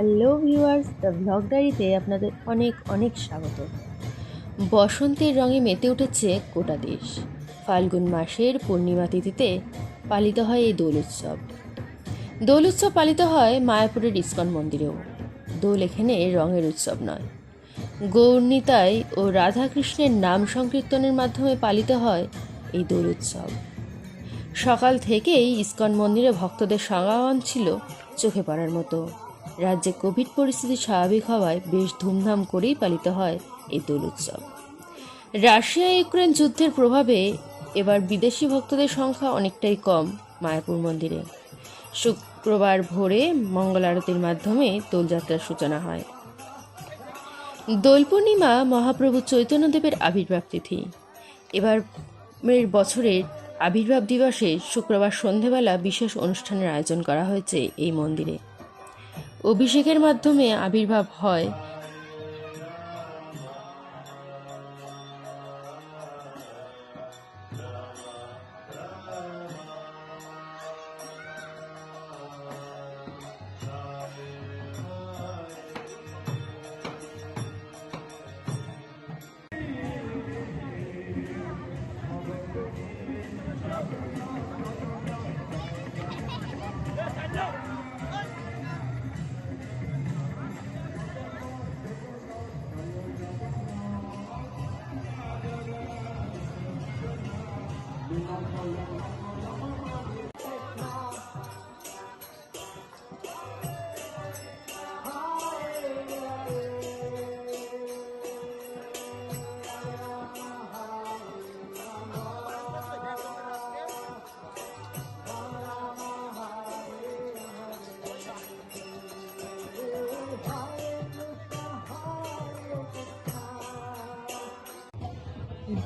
Hello viewers, the vlog ডায়েরিতে আপনাদের অনেক অনেক স্বাগত। বসন্তের রঙে মেতে উঠেছে গোটা দেশ। ফাল্গুন মাসের পূর্ণিমা তিথিতে পালিত হয় এই দোল উৎসব। দোল উৎসব পালিত হয় মায়াপুরের ইস্কন মন্দিরেও। দোল এখানে রঙের উৎসব নয়। গৌরনীতাই ও রাধাকৃষ্ণের নাম সংকীর্তনের মাধ্যমে পালিত হয় এই দোল উৎসব। সকাল থেকেই ইস্কন মন্দিরে ভক্তদের সমাগম ছিল চোখে পড়ার মতো। রাজ্যে কোভিড পরিস্থিতি স্বাভাবিক হওয়ায় বেশ ধুমধাম করেই পালিত হয় এই দোল উৎসব। রাশিয়া ইউক্রেন যুদ্ধের প্রভাবে এবার বিদেশি ভক্তদের সংখ্যা অনেকটাই কম মায়াপুর মন্দিরে। শুক্রবার ভোরে মঙ্গল আরতির মাধ্যমে দোলযাত্রার সূচনা হয়। দোল পূর্ণিমা মহাপ্রভু চৈতন্যদেবের আবির্ভাব তিথি। এবার বছরের আবির্ভাব দিবসে শুক্রবার সন্ধেবেলা বিশেষ অনুষ্ঠানের আয়োজন করা হয়েছে এই মন্দিরে। অভিষেকের মাধ্যমে আবির্ভাব হয়।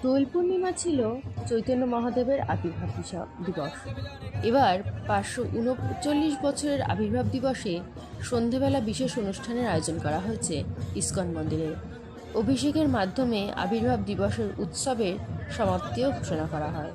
দোল পূর্ণিমা ছিল চৈতন্য মহাদেবের আবির্ভাব দিবস এবার পাঁচশো উনচল্লিশ বছরের আবির্ভাব দিবসে সন্ধেবেলা বিশেষ অনুষ্ঠানের আয়োজন করা হয়েছে ইস্কন মন্দিরে। অভিষেকের মাধ্যমে আবির্ভাব দিবসের উৎসবের সমাপ্তিও ঘোষণা করা হয়।